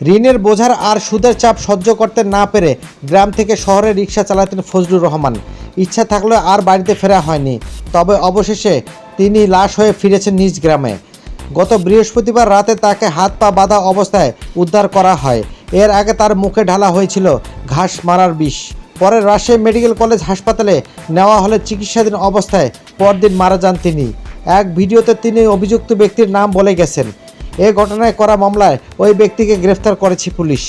ঋণের বোঝার আর সুদের চাপ সহ্য করতে না পেরে গ্রাম থেকে শহরে রিক্সা চালাতেন ফজলুর রহমান। ইচ্ছা থাকলেও আর বাড়িতে ফেরা হয়নি। তবে অবশেষে তিনি লাশ হয়ে ফিরেছেন নিজ গ্রামে। গত বৃহস্পতিবার রাতে তাকে হাত পা বাঁধা অবস্থায় উদ্ধার করা হয়। এর আগে তার মুখে ঢালা হয়েছিল ঘাস মারার বিষ। পরে রাজশাহী মেডিকেল কলেজ হাসপাতালে নেওয়া হলে চিকিৎসাধীন অবস্থায় পরদিন মারা যান তিনি। এক ভিডিওতে তিনি অভিযুক্ত ব্যক্তির নাম বলে গেছেন। এ ঘটনায় করা মামলায় ওই ব্যক্তিকে গ্রেফতার করেছে পুলিশ।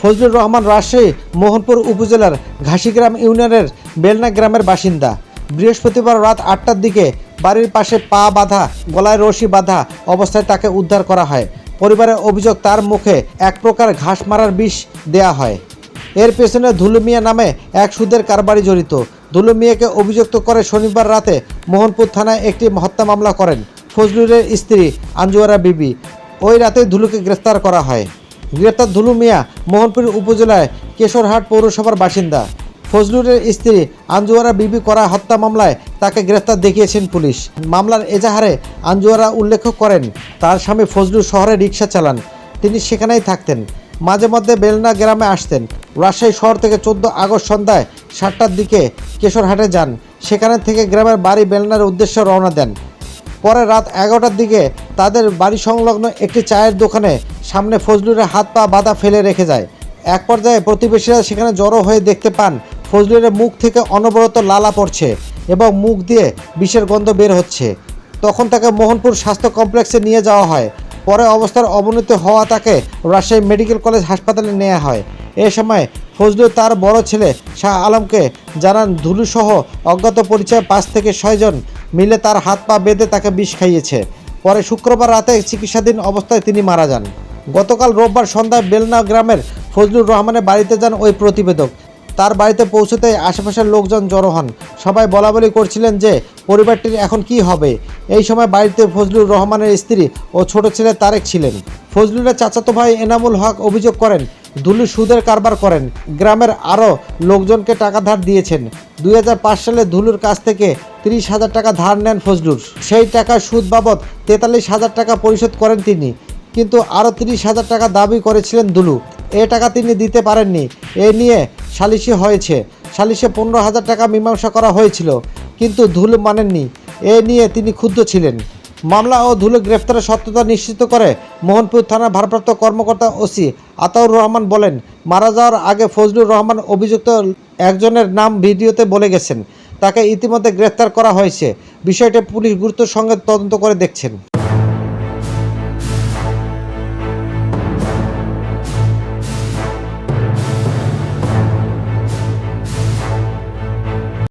ফজলুর রহমান রাজশাহী মোহনপুর উপজেলার ঘাসিগ্রাম ইউনিয়নের বেলনা গ্রামের বাসিন্দা। বৃহস্পতিবার রাত আটটার দিকে বাড়ির পাশে পা বাঁধা, গলায় রশি বাঁধা অবস্থায় তাকে উদ্ধার করা হয়। পরিবারের অভিযোগ তার মুখে এক প্রকার ঘাস মারার বিষ দেয়া হয়। এর পেছনে ধুলু মিয়া নামে এক সুদের কারবারি জড়িত। ধুলু মিয়াকে অভিযুক্ত করে শনিবার রাতে মোহনপুর থানায় একটি হত্যা মামলা করেন। ফজলুরের স্ত্রী আঞ্জুয়ারা বিবি। ওই রাতে ধুলুকে গ্রেফতার করা হয়। গ্রেপ্তার ধুলু মিয়া মোহনপুর উপজেলায় কেশরহাট পৌরসভার বাসিন্দা। ফজলুরের স্ত্রী আঞ্জুয়ারা বিবি করা হত্যা মামলায় তাকে গ্রেফতার দেখিয়েছেন পুলিশ। মামলার এজাহারে আঞ্জুয়ারা উল্লেখ করেন, তার স্বামী ফজলুর শহরে রিক্সা চালান। তিনি সেখানেই থাকতেন। মাঝে মধ্যে বেলনা গ্রামে আসতেন। রাজশাহী শহর থেকে চোদ্দ আগস্ট সন্ধ্যায় সাতটার দিকে কেশরহাটে যান। সেখানে থেকে গ্রামের বাড়ি বেলনার উদ্দেশ্যে রওনা দেন। পরে রাত এগারোটার দিকে তাদের বাড়ি সংলগ্ন একটি চায়ের দোকানে সামনে ফজলুরের হাত পা বাঁধা ফেলে রেখে যায়। এক পর্যায়ে প্রতিবেশীরা সেখানে জড়ো হয়ে দেখতে পান, ফজলুরের মুখ থেকে অনবরত লালা পড়ছে এবং মুখ দিয়ে বিষের গন্ধ বের হচ্ছে। তখন তাকে মোহনপুর স্বাস্থ্য কমপ্লেক্সে নিয়ে যাওয়া হয়। পরে অবস্থার অবনতি হওয়া তাকে রাজশাহী মেডিকেল কলেজ হাসপাতালে নেওয়া হয়। এ সময় ফজলুর তার বড় ছেলে শাহ আলমকে জানান, ধুলুসহ অজ্ঞাত পরিচয় পাঁচ থেকে ছয়জন মিলে তার হাত পা বেঁধে তাকে বিষ খাইয়েছে। পরে শুক্রবার রাতে চিকিৎসাধীন অবস্থায় তিনি মারা যান। গতকাল রোববার সন্ধ্যায় বেলনা গ্রামের ফজলুর রহমানের বাড়িতে যান ওই প্রতিবেদক। তার বাড়িতে পৌঁছতে আশেপাশের লোকজন জড়ো হন। সবাই বলা বলি করছিলেন যে, পরিবারটির এখন কি হবে? এই সময় বাড়িতে ফজলুর রহমানের স্ত্রী ও ছোট ছেলে তারেক ছিলেন। ফজলুরের চাচাতো ভাই এনামুল হক অভিযোগ করেন দুলু সুদের কারবার করেন। গ্রামের আরও লোকজনকে টাকা ধার দিয়েছেন। দুই হাজার পাঁচ সালে ধুলুর কাছ থেকে তিরিশ হাজার টাকা ধার নেন ফজলুর। সেই টাকার সুদ বাবদ তেতাল্লিশ হাজার টাকা পরিশোধ করেন তিনি। কিন্তু আরও তিরিশ হাজার টাকা দাবি করেছিলেন দুলু। এ টাকা তিনি দিতে পারেননি। এ নিয়ে সালিশি হয়েছে। সালিশে পনেরো হাজার টাকা মীমাংসা করা হয়েছিল। কিন্তু ধুলু মানেননি। এ নিয়ে তিনি ক্ষুব্ধ ছিলেন। মামলা ও ধুলো গ্রেফতারের সত্যতা নিশ্চিত করে মোহনপুর থানার ভারপ্রাপ্ত কর্মকর্তা ওসি আতাউর রহমান বলেন, মারা যাওয়ার আগে ফজলুর রহমান অভিযুক্ত একজনের নাম ভিডিওতে বলে গেছেন। তাকে ইতিমধ্যে গ্রেফতার করা হয়েছে। বিষয়টি পুলিশ গুরুত্বের সঙ্গে তদন্ত করে দেখছেন।